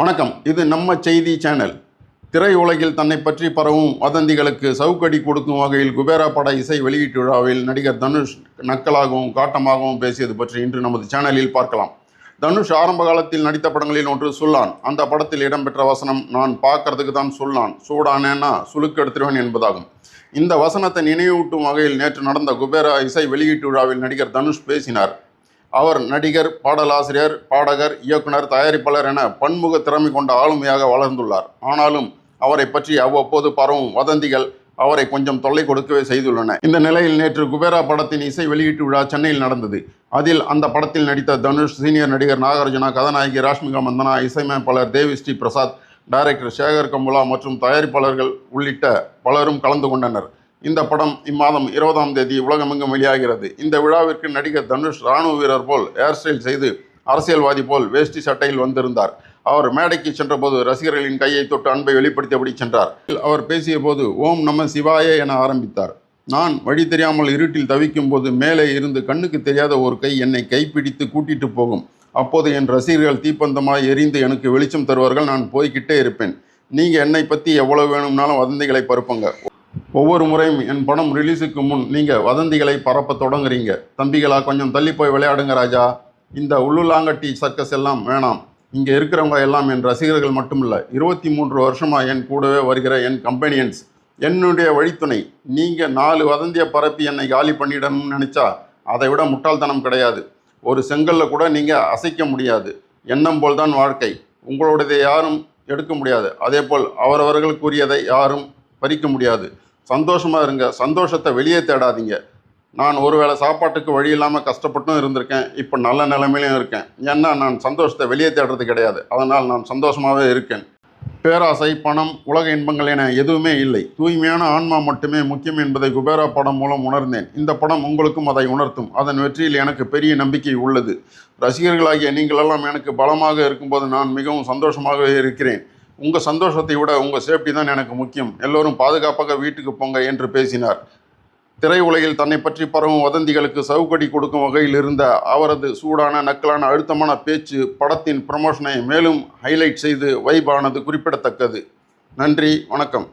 வணக்கம். இது நம்ம செய்தி சேனல். திரையுலகில் தன்னை பற்றி பரவும் வதந்திகளுக்கு சவுக்கடி கொடுக்கும் வகையில் குபேரா பட இசை வெளியீட்டு விழாவில் நடிகர் தனுஷ் நக்கலாகவும் காட்டமாகவும் பேசியது பற்றி இன்று நமது சேனலில் பார்க்கலாம். தனுஷ் ஆரம்ப காலத்தில் நடித்த படங்களில் ஒன்று சொல்லான். அந்த படத்தில் இடம்பெற்ற வசனம் நான் பார்க்கறதுக்கு தான் சொல்லான். சூடானேன்னா சுளுக்கு எடுத்துருவேன் என்பதாகும். இந்த வசனத்தை நினைவூட்டும் வகையில் நேற்று நடந்த குபேரா இசை வெளியீட்டு விழாவில் நடிகர் தனுஷ் பேசினார். அவர் நடிகர் பாடலாசிரியர் பாடகர் இயக்குனர் தயாரிப்பாளர் என பன்முக திறமை கொண்ட ஆளுமையாக வளர்ந்துள்ளார். ஆனாலும் அவரை பற்றி அவ்வப்போது பரவும் வதந்திகள் அவரை கொஞ்சம் தொல்லை கொடுக்கவே செய்துள்ளன. இந்த நிலையில் நேற்று குபேரா படத்தின் இசை வெளியீட்டு விழா சென்னையில் நடந்தது. அதில் அந்த படத்தில் நடித்த தனுஷ் சீனியர் நடிகர் நாகார்ஜுனா கதாநாயகி ராஷ்மிகா மந்தனா இசையமைப்பாளர் தேவி ஸ்ரீ பிரசாத் டைரக்டர் சேகர் கம்புலா மற்றும் தயாரிப்பாளர்கள் உள்ளிட்ட பலரும் கலந்து கொண்டனர். இந்த படம் இம்மாதம் இருபதாம் தேதி உலகமெங்கும் வெளியாகிறது. இந்த விழாவிற்கு நடிகர் தனுஷ் ராணுவ வீரர் போல் ஹேர் ஸ்டைல் செய்து அரசியல்வாதி போல் வேஷ்டி சட்டையில் வந்திருந்தார். அவர் மேடைக்கு சென்றபோது ரசிகர்களின் கையை தொட்டு அன்பை வெளிப்படுத்தியபடி சென்றார். அவர் பேசிய போது ஓம் நம சிவாய என ஆரம்பித்தார். நான் வழி தெரியாமல் இருட்டில் தவிக்கும் போது மேலே இருந்து கண்ணுக்கு தெரியாத ஒரு கை என்னை கைப்பிடித்து கூட்டிட்டு போகும். அப்போது என் ரசிகர்கள் தீப்பந்தமாய் எரிந்து எனக்கு வெளிச்சம் தருவார்கள். நான் போய்கிட்டே இருப்பேன். நீங்கள் என்னை பற்றி எவ்வளவு வேணும்னாலும் வதந்திகளை பருப்புங்க. ஒவ்வொரு முறையும் என் படம் ரிலீஸுக்கு முன் நீங்கள் வதந்திகளை பரப்ப தொடங்குறீங்க. தம்பிகளா கொஞ்சம் தள்ளி போய் விளையாடுங்க ராஜா. இந்த உள்ளுலாங்கட்டி சர்க்கஸ் எல்லாம் வேணாம். இங்கே இருக்கிறவங்க எல்லாம் என் ரசிகர்கள் மட்டும் இல்லை இருபத்தி மூன்று வருஷமாக என் கூடவே வருகிற என் கம்பெனியன்ஸ் என்னுடைய வழித்துணை. நீங்கள் நாலு வதந்தியை பரப்பி என்னை காலி பண்ணிடணும்னு நினச்சா அதை விட முட்டாள்தனம் கிடையாது. ஒரு செங்கல்ல கூட நீங்கள் அசைக்க முடியாது. எண்ணம் போல் தான் வாழ்க்கை. உங்களுடைய யாரும் எடுக்க முடியாது. அதே போல் அவரவர்களுக்குரியதை யாரும் பறிக்க முடியாது. சந்தோஷமாக இருங்க. சந்தோஷத்தை வெளியே தேடாதீங்க. நான் ஒருவேளை சாப்பாட்டுக்கு வழி இல்லாமல் கஷ்டப்பட்டும் இருந்திருக்கேன். இப்போ நல்ல நிலைமையிலும் இருக்கேன். ஏன்னா நான் சந்தோஷத்தை வெளியே தேடுறது கிடையாது. அதனால் நான் சந்தோஷமாகவே இருக்கேன். பேராசை பணம் உலக இன்பங்கள் என எதுவுமே இல்லை. தூய்மையான ஆன்மா மட்டுமே முக்கியம் என்பதை குபேரா படம் மூலம் உணர்ந்தேன். இந்த படம் உங்களுக்கும் அதை உணர்த்தும். அதன் வெற்றியில் எனக்கு பெரிய நம்பிக்கை உள்ளது. ரசிகர்களாகிய நீங்களெல்லாம் எனக்கு பலமாக இருக்கும்போது நான் மிகவும் சந்தோஷமாகவே இருக்கிறேன். உங்கள் சந்தோஷத்தை விட உங்கள் சேஃப்டி தான் எனக்கு முக்கியம். எல்லோரும் பாதுகாப்பாக வீட்டுக்கு போங்க என்று பேசினார். திரையுலகில் தன்னை பற்றி பரவும் வதந்திகளுக்கு சவுக்கடி கொடுக்கும் வகையில் இருந்த அவரது சூடான நக்கலான அழுத்தமான பேச்சு படத்தின் ப்ரமோஷனை மேலும் ஹைலைட் செய்து வைபானது குறிப்பிடத்தக்கது. நன்றி வணக்கம்.